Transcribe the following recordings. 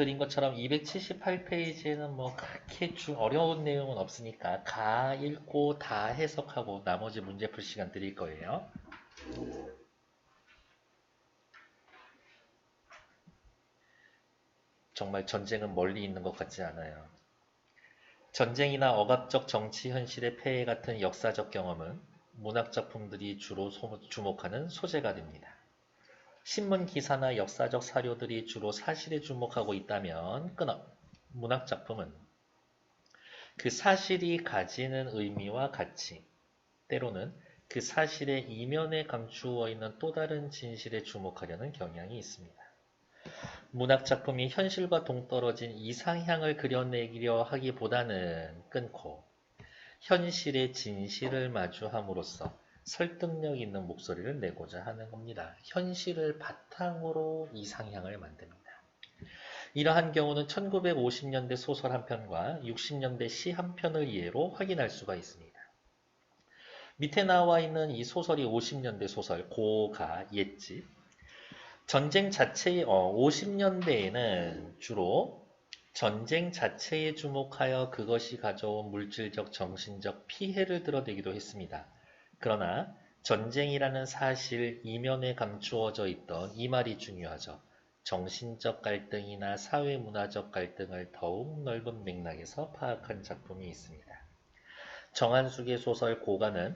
드린 것처럼 278페이지에는 뭐 그렇게 주 어려운 내용은 없으니까 다 읽고 다 해석하고 나머지 문제 풀 시간 드릴 거예요. 정말 전쟁은 멀리 있는 것 같지 않아요. 전쟁이나 억압적 정치 현실의 폐해 같은 역사적 경험은 문학 작품들이 주로 소- 주목하는 소재가 됩니다. 신문 기사나 역사적 사료들이 주로 사실에 주목하고 있다면 끊어 문학 작품은 그 사실이 가지는 의미와 가치, 때로는 그 사실의 이면에 감추어 있는 또 다른 진실에 주목하려는 경향이 있습니다. 문학 작품이 현실과 동떨어진 이상향을 그려내려 하기보다는 끊고 현실의 진실을 마주함으로써 설득력 있는 목소리를 내고자 하는 겁니다. 현실을 바탕으로 이상향을 만듭니다. 이러한 경우는 1950년대 소설 한 편과 60년대 시 한 편을 예로 확인할 수가 있습니다. 밑에 나와 있는 이 소설이 50년대 소설 고가 옛집 전쟁 자체의 어, 50년대에는 주로 전쟁 자체에 주목하여 그것이 가져온 물질적 정신적 피해를 드러내기도 했습니다. 그러나 전쟁이라는 사실 이면에 감추어져 있던 이 말이 중요하죠. 정신적 갈등이나 사회 문화적 갈등을 더욱 넓은 맥락에서 파악한 작품이 있습니다. 정한숙의 소설 고가는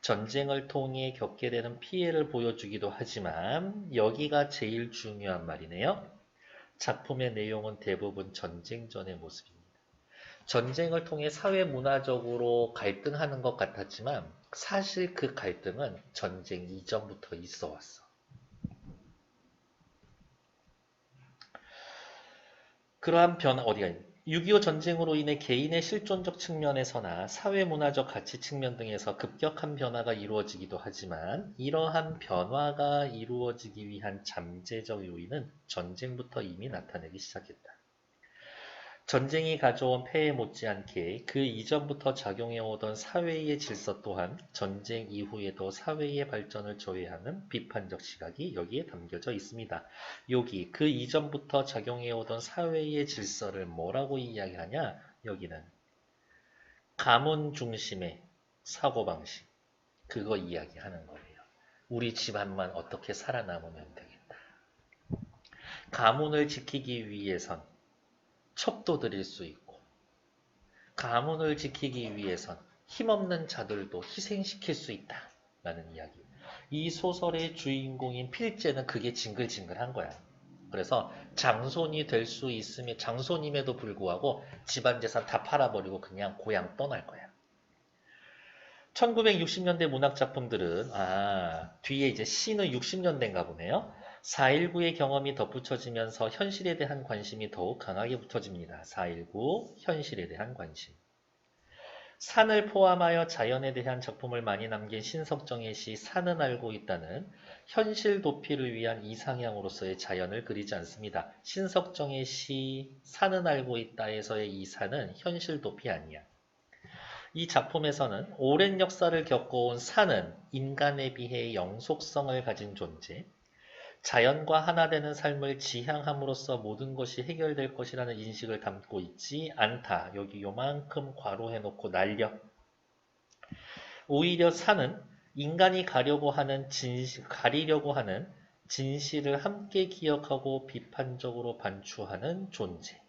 전쟁을 통해 겪게 되는 피해를 보여주기도 하지만 여기가 제일 중요한 말이네요. 작품의 내용은 대부분 전쟁 전의 모습입니다. 전쟁을 통해 사회 문화적으로 갈등하는 것 같았지만 사실 그 갈등은 전쟁 이전부터 있어 왔어. 그러한 변화 어디가 있냐? 6.25 전쟁으로 인해 개인의 실존적 측면에서나 사회문화적 가치 측면 등에서 급격한 변화가 이루어지기도 하지만 이러한 변화가 이루어지기 위한 잠재적 요인은 전쟁부터 이미 나타내기 시작했다. 전쟁이 가져온 폐해 못지않게 그 이전부터 작용해오던 사회의 질서 또한 전쟁 이후에도 사회의 발전을 조회하는 비판적 시각이 여기에 담겨져 있습니다. 여기 그 이전부터 작용해오던 사회의 질서를 뭐라고 이야기하냐? 여기는 가문 중심의 사고방식 그거 이야기하는 거예요. 우리 집안만 어떻게 살아남으면 되겠다. 가문을 지키기 위해선 첩도 드릴 수 있고 가문을 지키기 위해선 힘없는 자들도 희생시킬 수 있다. 라는 이야기. 이 소설의 주인공인 필제는 그게 징글징글한 거야. 그래서 장손이 될 수 있으면 장손임에도 불구하고 집안 재산 다 팔아버리고 그냥 고향 떠날 거야. 1960년대 문학 작품들은 아 뒤에 이제 시는 60년대인가 보네요. 4.19의 경험이 덧붙여지면서 현실에 대한 관심이 더욱 강하게 붙어집니다. 4.19 현실에 대한 관심. 산을 포함하여 자연에 대한 작품을 많이 남긴 신석정의 시 산은 알고 있다는 현실 도피를 위한 이상향으로서의 자연을 그리지 않습니다. 신석정의 시 산은 알고 있다에서의 이 산은 현실 도피 아니야. 이 작품에서는 오랜 역사를 겪어온 산은 인간에 비해 영속성을 가진 존재, 자연과 하나 되는 삶을 지향함으로써 모든 것이 해결될 것이라는 인식을 담고 있지 않다. 여기 요만큼 괄호해놓고 날려. 오히려 산은 인간이 가려고 하는 진실, 가리려고 하는 진실을 함께 기억하고 비판적으로 반추하는 존재.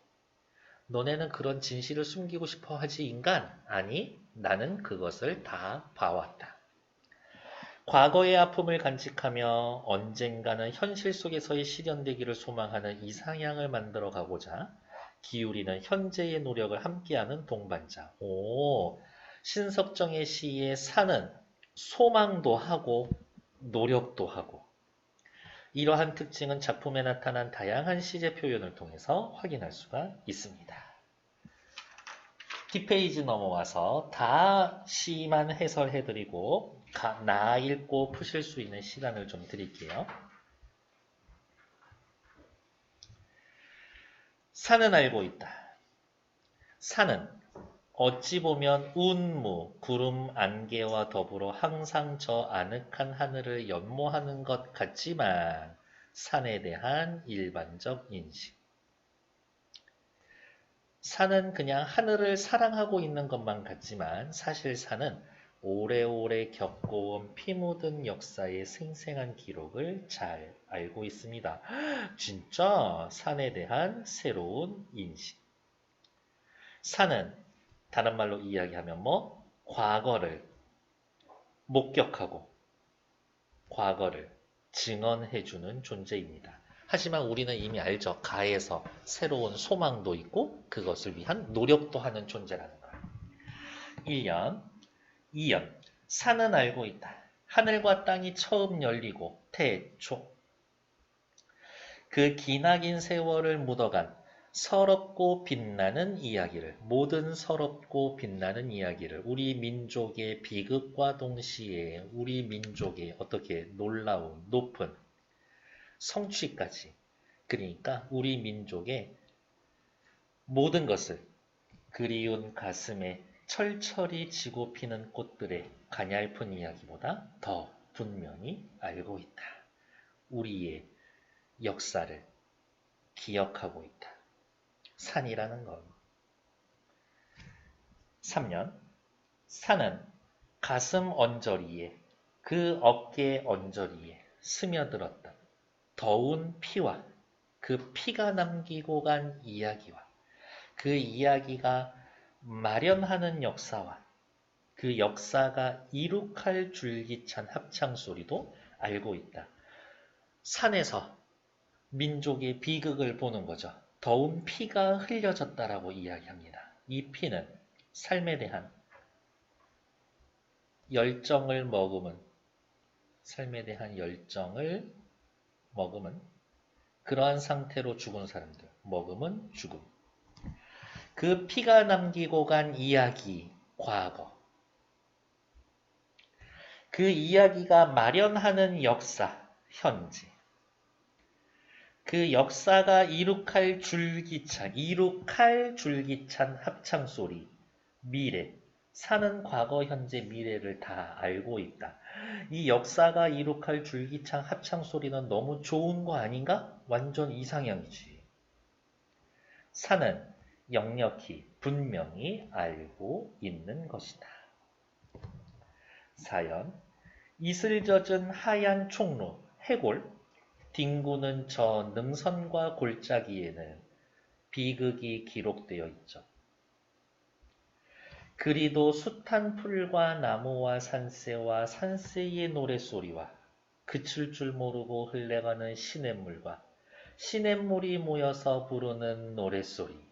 너네는 그런 진실을 숨기고 싶어 하지 인간? 아니, 나는 그것을 다 봐왔다. 과거의 아픔을 간직하며 언젠가는 현실 속에서의 실현되기를 소망하는 이상향을 만들어 가고자 기울이는 현재의 노력을 함께하는 동반자. 오, 신석정의 시에 사는 소망도 하고 노력도 하고 이러한 특징은 작품에 나타난 다양한 시제 표현을 통해서 확인할 수가 있습니다. 뒷페이지 넘어와서 다 시만 해설해드리고 가, 나 읽고 푸실 수 있는 시간을 좀 드릴게요. 산은 알고 있다. 산은 어찌 보면 운무, 구름 안개와 더불어 항상 저 아늑한 하늘을 연모하는 것 같지만 산에 대한 일반적 인식. 산은 그냥 하늘을 사랑하고 있는 것만 같지만 사실 산은 오래오래 겪어온 피 묻은 역사의 생생한 기록을 잘 알고 있습니다. 진짜 산에 대한 새로운 인식. 산은 다른 말로 이야기하면 뭐 과거를 목격하고 과거를 증언해주는 존재입니다. 하지만 우리는 이미 알죠. 가에서 새로운 소망도 있고 그것을 위한 노력도 하는 존재라는 거예요. 1년, 2년. 산은 알고 있다. 하늘과 땅이 처음 열리고 태초. 그 기나긴 세월을 묻어간 서럽고 빛나는 이야기를, 모든 서럽고 빛나는 이야기를 우리 민족의 비극과 동시에 우리 민족의 어떻게 놀라운 높은 성취까지 그러니까 우리 민족의 모든 것을 그리운 가슴에 철철이 지고 피는 꽃들의 가냘픈 이야기보다 더 분명히 알고 있다. 우리의 역사를 기억하고 있다. 산이라는 것. 3년 산은 가슴 언저리에 그 어깨 언저리에 스며들었다. 더운 피와 그 피가 남기고 간 이야기와 그 이야기가 마련하는 역사와 그 역사가 이룩할 줄기찬 합창 소리도 알고 있다. 산에서 민족의 비극을 보는 거죠. 더운 피가 흘려졌다라고 이야기합니다. 이 피는 삶에 대한 열정을 머금은 삶에 대한 열정을 먹으면 그러한 상태로 죽은 사람들 먹으면 죽음 그 피가 남기고 간 이야기 과거 그 이야기가 마련하는 역사 현재 그 역사가 이룩할 줄기찬 이룩할 줄기찬 합창 소리 미래 사는 과거, 현재, 미래를 다 알고 있다. 이 역사가 이룩할 줄기창 합창 소리는 너무 좋은 거 아닌가? 완전 이상형이지. 사는 역력히 분명히 알고 있는 것이다. 사연 이슬 젖은 하얀 총로 해골 뒹구는 저 능선과 골짜기에는 비극이 기록되어 있죠. 그리도 숱한 풀과 나무와 산새와 산새의 노랫소리와 그칠 줄 모르고 흘러가는 시냇물과 시냇물이 모여서 부르는 노랫소리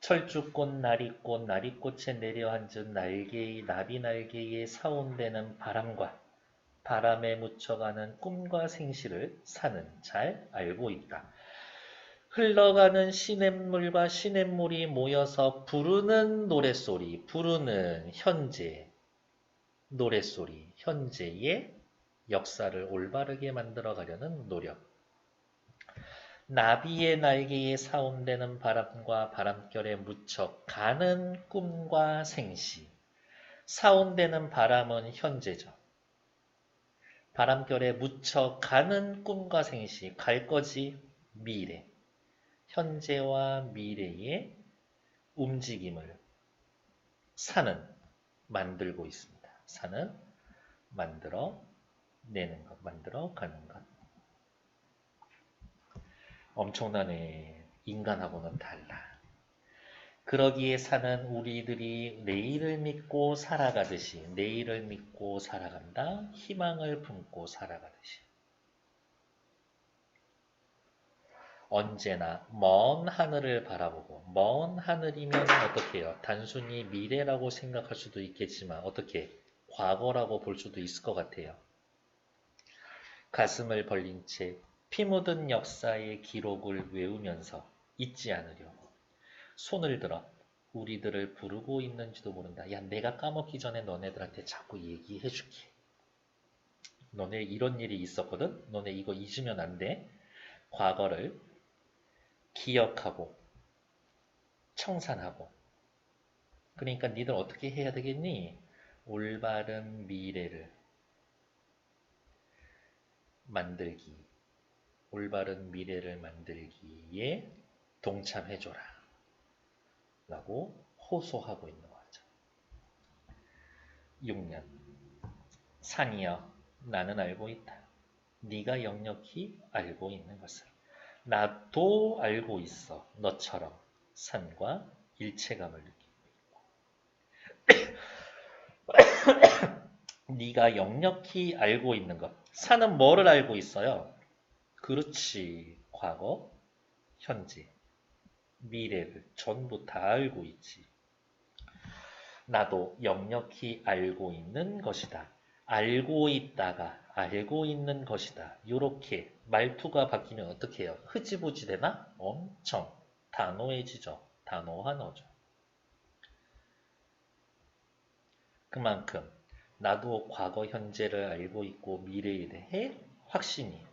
철쭉꽃 나리꽃 나리꽃에 내려앉은 날개의 나비 날개에 사온되는 바람과 바람에 묻혀가는 꿈과 생시를 사는 잘 알고 있다. 흘러가는 시냇물과 시냇물이 모여서 부르는 노랫소리, 부르는 현재 노랫소리, 현재의 역사를 올바르게 만들어 가려는 노력. 나비의 날개에 사온되는 바람과 바람결에 묻혀 가는 꿈과 생시. 사온되는 바람은 현재죠. 바람결에 묻혀 가는 꿈과 생시, 갈 거지 미래. 현재와 미래의 움직임을 산은 만들고 있습니다. 산은 만들어 내는 것, 만들어 가는 것. 엄청나네. 인간하고는 달라. 그러기에 사는 우리들이 내일을 믿고 살아가듯이, 내일을 믿고 살아간다. 희망을 품고 살아가듯이. 언제나 먼 하늘을 바라보고 먼 하늘이면 어떻게 해요? 단순히 미래라고 생각할 수도 있겠지만 어떻게 과거라고 볼 수도 있을 것 같아요. 가슴을 벌린 채 피 묻은 역사의 기록을 외우면서 잊지 않으려고 손을 들어 우리들을 부르고 있는지도 모른다. 야 내가 까먹기 전에 너네들한테 자꾸 얘기해 줄게. 너네 이런 일이 있었거든? 너네 이거 잊으면 안 돼. 과거를 기억하고 청산하고 그러니까 니들 어떻게 해야 되겠니? 올바른 미래를 만들기 올바른 미래를 만들기에 동참해줘라. 라고 호소하고 있는 거죠. 6년 산이여 나는 알고 있다. 네가 역력히 알고 있는 것을 나도 알고 있어. 너처럼 산과 일체감을 느끼고 있고 네가 역력히 알고 있는 것. 산은 뭐를 알고 있어요? 그렇지. 과거, 현재, 미래를 전부 다 알고 있지. 나도 역력히 알고 있는 것이다. 알고 있다가 알고 있는 것이다. 이렇게 말투가 바뀌면 어떻게 해요? 흐지부지 되나? 엄청 단호해지죠. 단호한어죠. 그만큼 나도 과거, 현재를 알고 있고 미래에 대해 확신이 있다.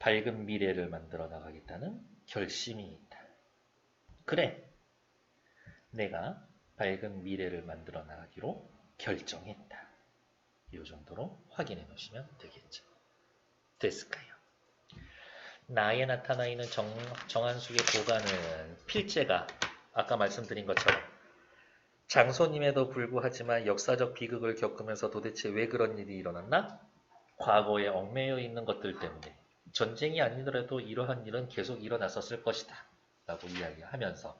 밝은 미래를 만들어 나가겠다는 결심이 있다. 그래, 내가 밝은 미래를 만들어 나가기로 결정했다. 이 정도로 확인해 놓으시면 되겠죠. 됐을까요? 나에 나타나 있는 정, 정한숙의 보관은 필제가 아까 말씀드린 것처럼 장소님에도 불구하지만 역사적 비극을 겪으면서 도대체 왜 그런 일이 일어났나? 과거에 얽매여 있는 것들 때문에 전쟁이 아니더라도 이러한 일은 계속 일어났었을 것이다. 라고 이야기하면서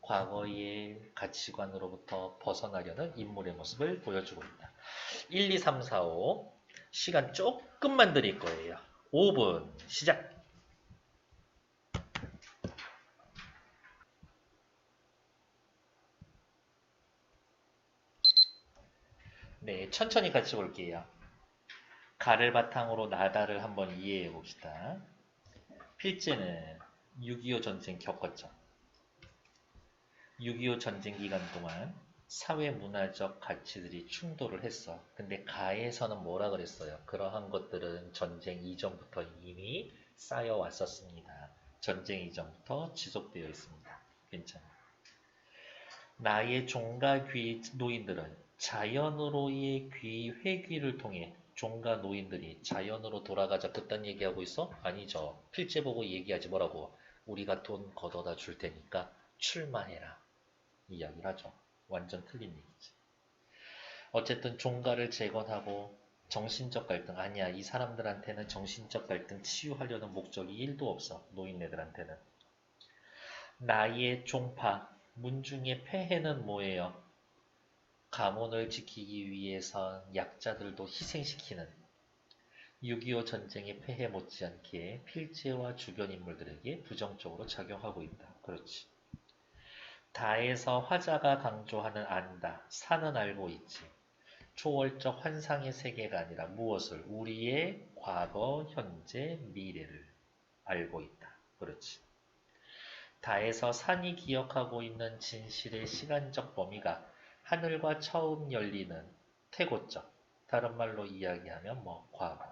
과거의 가치관으로부터 벗어나려는 인물의 모습을 보여주고 있다. 1, 2, 3, 4, 5 시간 조금만 드릴 거예요. 5분 시작! 네, 천천히 같이 볼게요. 가를 바탕으로 나다를 한번 이해해 봅시다. 필제는 6.25 전쟁 겪었죠. 6.25 전쟁 기간 동안 사회 문화적 가치들이 충돌을 했어. 근데 가에서는 뭐라 그랬어요? 그러한 것들은 전쟁 이전부터 이미 쌓여 왔었습니다. 전쟁 이전부터 지속되어 있습니다. 괜찮아. 나의 종가 귀 노인들은 자연으로의 귀 회귀를 통해 종가 노인들이 자연으로 돌아가자 그딴 얘기하고 있어? 아니죠. 필제 보고 얘기하지 뭐라고. 우리가 돈 걷어다 줄 테니까 출마해라. 이야기를 하죠. 완전 틀린 얘기지. 어쨌든 종가를 재건하고 정신적 갈등 아니야. 이 사람들한테는 정신적 갈등 치유하려는 목적이 1도 없어. 노인네들한테는. 나의 종파 문중의 폐해는 뭐예요? 가문을 지키기 위해선 약자들도 희생시키는 6.25 전쟁의 폐해 못지않게 필제와 주변 인물들에게 부정적으로 작용하고 있다. 그렇지. 다에서 화자가 강조하는 안다. 산은 알고 있지. 초월적 환상의 세계가 아니라 무엇을? 우리의 과거, 현재, 미래를 알고 있다. 그렇지. 다에서 산이 기억하고 있는 진실의 시간적 범위가 하늘과 처음 열리는 태고적, 다른 말로 이야기하면 뭐 과거.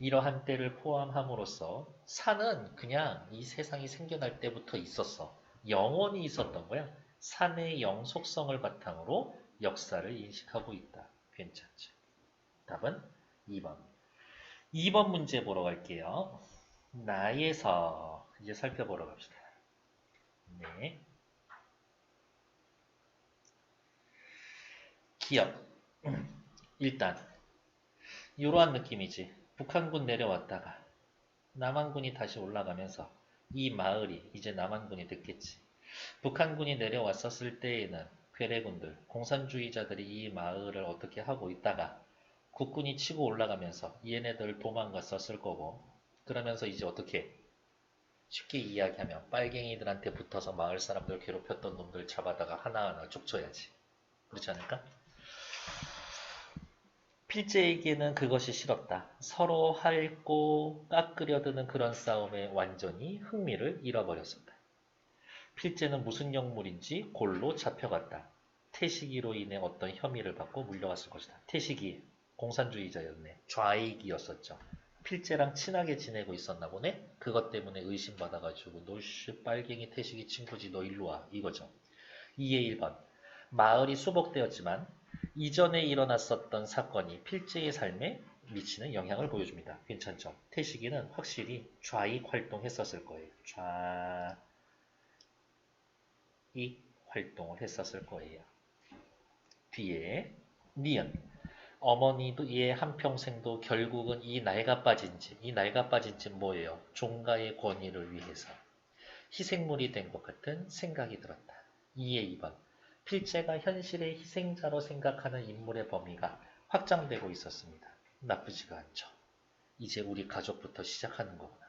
이러한 때를 포함함으로써 산은 그냥 이 세상이 생겨날 때부터 있었어. 영원히 있었던 거야. 산의 영속성을 바탕으로 역사를 인식하고 있다. 괜찮죠? 답은 2번. 2번 문제 보러 갈게요. 나에서 이제 살펴보러 갑시다. 네. 기업. 일단 이러한 느낌이지. 북한군 내려왔다가 남한군이 다시 올라가면서 이 마을이 이제 남한군이 됐겠지. 북한군이 내려왔었을 때에는 괴뢰군들, 공산주의자들이 이 마을을 어떻게 하고 있다가 국군이 치고 올라가면서 얘네들 도망갔었을 거고 그러면서 이제 어떻게 쉽게 이야기하면 빨갱이들한테 붙어서 마을 사람들 괴롭혔던 놈들 잡아다가 하나하나 족쳐야지. 그렇지 않을까? 필제에게는 그것이 싫었다. 서로 핥고 깎으려드는 그런 싸움에 완전히 흥미를 잃어버렸었다. 필제는 무슨 역물인지 골로 잡혀갔다. 태식이로 인해 어떤 혐의를 받고 물려갔을 것이다. 태식이 공산주의자였네. 좌익이었었죠. 필제랑 친하게 지내고 있었나 보네. 그것 때문에 의심받아가지고 너씨 빨갱이 태식이 친구지 너 일로 와 이거죠. 2의 1번 마을이 수복되었지만 이전에 일어났었던 사건이 필제의 삶에 미치는 영향을 보여줍니다. 괜찮죠? 태식이는 확실히 좌익 활동했었을 거예요. 좌익 활동을 했었을 거예요. 뒤에 니은 어머니도 이의 한평생도 결국은 이 낡아 빠진 집, 이 낡아 빠진 집 뭐예요? 종가의 권위를 위해서 희생물이 된 것 같은 생각이 들었다. 2의 2번 필체가 현실의 희생자로 생각하는 인물의 범위가 확장되고 있었습니다. 나쁘지가 않죠. 이제 우리 가족부터 시작하는 거구나.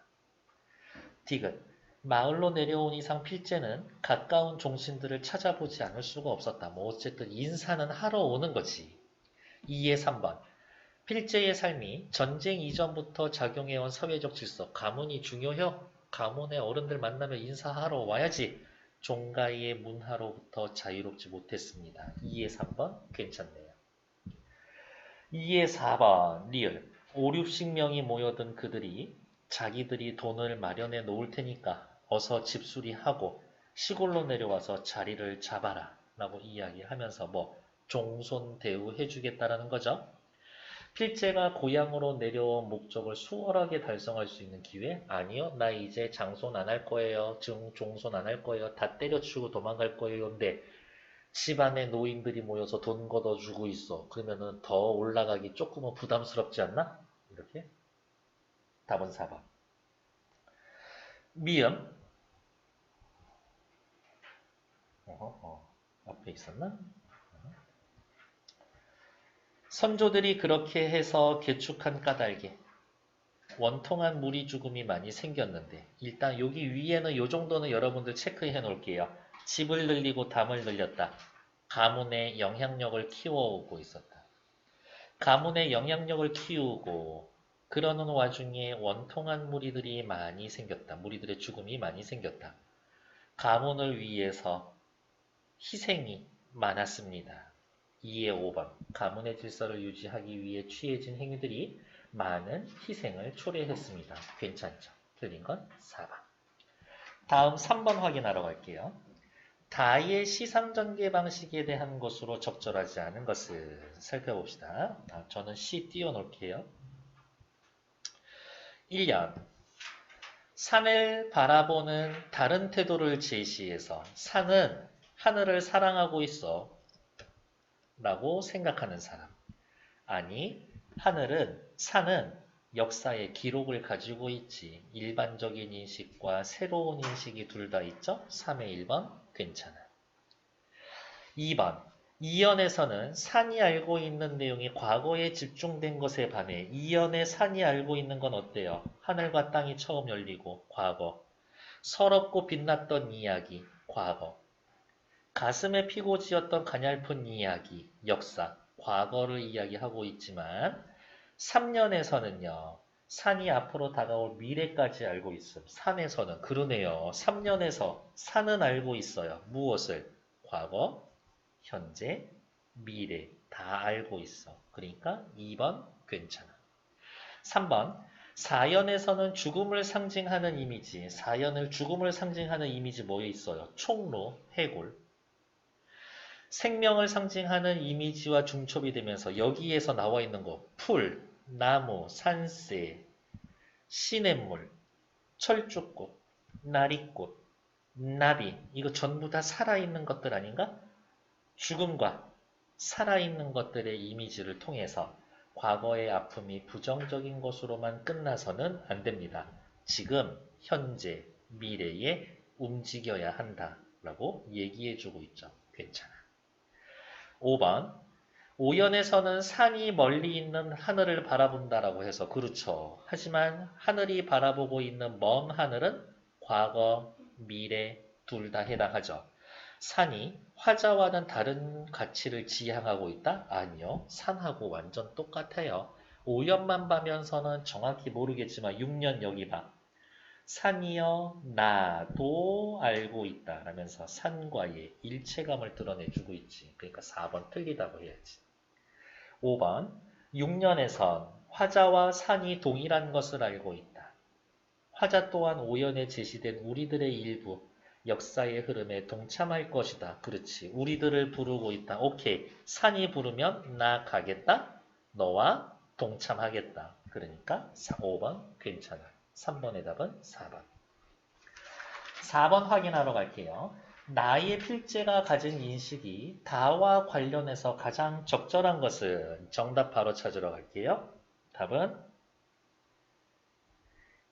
디귿 마을로 내려온 이상 필제는 가까운 종신들을 찾아보지 않을 수가 없었다. 뭐 어쨌든 인사는 하러 오는 거지. 2의 3번 필제의 삶이 전쟁 이전부터 작용해온 사회적 질서, 가문이 중요해요. 가문의 어른들 만나면 인사하러 와야지. 종가의 문화로부터 자유롭지 못했습니다. 2의 3번 괜찮네요. 2의 4번 리얼 5, 60명이 모여든 그들이 자기들이 돈을 마련해 놓을 테니까 어서 집수리하고 시골로 내려와서 자리를 잡아라 라고 이야기하면서 뭐 종손 대우해 주겠다라는 거죠. 필제가 고향으로 내려온 목적을 수월하게 달성할 수 있는 기회? 아니요. 나 이제 장손 안 할 거예요. 증, 종손 안 할 거예요. 다 때려치우고 도망갈 거예요. 근데 집안에 노인들이 모여서 돈 걷어주고 있어. 그러면은 더 올라가기 조금은 부담스럽지 않나? 이렇게. 답은 4번. 미음. 어허, 어. 앞에 있었나? 선조들이 그렇게 해서 개축한 까닭에 원통한 무리 죽음이 많이 생겼는데 일단 여기 위에는 이 정도는 여러분들 체크해 놓을게요. 집을 늘리고 담을 늘렸다. 가문의 영향력을 키워오고 있었다. 가문의 영향력을 키우고 그러는 와중에 원통한 무리들이 많이 생겼다. 무리들의 죽음이 많이 생겼다. 가문을 위해서 희생이 많았습니다. 2의 5번 가문의 질서를 유지하기 위해 취해진 행위들이 많은 희생을 초래했습니다. 괜찮죠? 틀린 건 4번. 다음 3번 확인하러 갈게요. 다의 시상전개 방식에 대한 것으로 적절하지 않은 것을 살펴봅시다. 아, 저는 C 띄워놓을게요. 1년 산을 바라보는 다른 태도를 제시해서 산은 하늘을 사랑하고 있어 라고 생각하는 사람. 아니, 하늘은, 산은 역사의 기록을 가지고 있지. 일반적인 인식과 새로운 인식이 둘 다 있죠? 3의 1번, 괜찮아. 2번, 이연에서는 산이 알고 있는 내용이 과거에 집중된 것에 반해 이연의 산이 알고 있는 건 어때요? 하늘과 땅이 처음 열리고 과거. 서럽고 빛났던 이야기, 과거. 가슴에 피고 지었던 가냘픈 이야기, 역사, 과거를 이야기하고 있지만 3년에서는요. 산이 앞으로 다가올 미래까지 알고 있음. 산에서는 그러네요. 3년에서 산은 알고 있어요. 무엇을? 과거, 현재, 미래 다 알고 있어. 그러니까 2번 괜찮아. 3번 사연에서는 죽음을 상징하는 이미지, 사연을 죽음을 상징하는 이미지 뭐에 있어요? 총로, 해골, 생명을 상징하는 이미지와 중첩이 되면서 여기에서 나와 있는 거 풀, 나무, 산새, 시냇물, 철쭉꽃, 나리꽃, 나비 이거 전부 다 살아있는 것들 아닌가? 죽음과 살아있는 것들의 이미지를 통해서 과거의 아픔이 부정적인 것으로만 끝나서는 안 됩니다. 지금, 현재, 미래에 움직여야 한다라고 얘기해주고 있죠. 괜찮아. 5번 오연에서는 산이 멀리 있는 하늘을 바라본다라고 해서 그렇죠. 하지만 하늘이 바라보고 있는 먼 하늘은 과거, 미래 둘 다 해당하죠. 산이 화자와는 다른 가치를 지향하고 있다? 아니요. 산하고 완전 똑같아요. 오연만 봐면서는 정확히 모르겠지만 6년 여기 봐. 산이여 나도 알고 있다 라면서 산과의 일체감을 드러내주고 있지. 그러니까 4번 틀리다고 해야지. 5번 6년에선 화자와 산이 동일한 것을 알고 있다. 화자 또한 오연에 제시된 우리들의 일부 역사의 흐름에 동참할 것이다. 그렇지. 우리들을 부르고 있다. 오케이. 산이 부르면 나 가겠다. 너와 동참하겠다. 그러니까 5번 괜찮아. 3번의 답은 4번. 4번 확인하러 갈게요. 나의 필제가 가진 인식이 다와 관련해서 가장 적절한 것은 정답 바로 찾으러 갈게요. 답은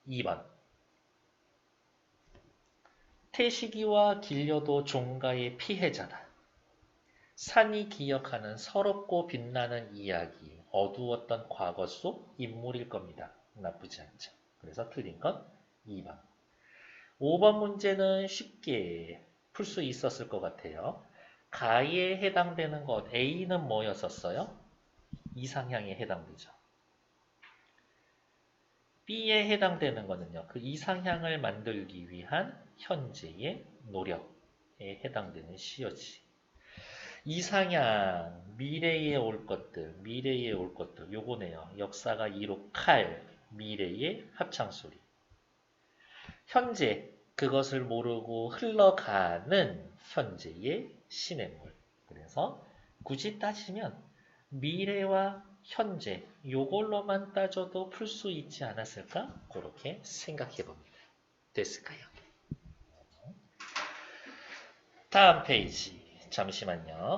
2번. 태식이와 길려도 종가의 피해자다. 산이 기억하는 서럽고 빛나는 이야기, 어두웠던 과거 속 인물일 겁니다. 나쁘지 않죠. 그래서 틀린 건 2번. 5번 문제는 쉽게 풀 수 있었을 것 같아요. 가에 해당되는 것 A는 뭐였었어요? 이상향에 해당되죠. B에 해당되는 거는요. 그 이상향을 만들기 위한 현재의 노력에 해당되는 시여지. 이상향, 미래에 올 것들, 미래에 올 것들, 요거네요. 역사가 이룩할 미래의 합창소리. 현재, 그것을 모르고 흘러가는 현재의 시냇물. 그래서 굳이 따지면 미래와 현재, 요걸로만 따져도 풀 수 있지 않았을까? 그렇게 생각해 봅니다. 됐을까요? 다음 페이지. 잠시만요.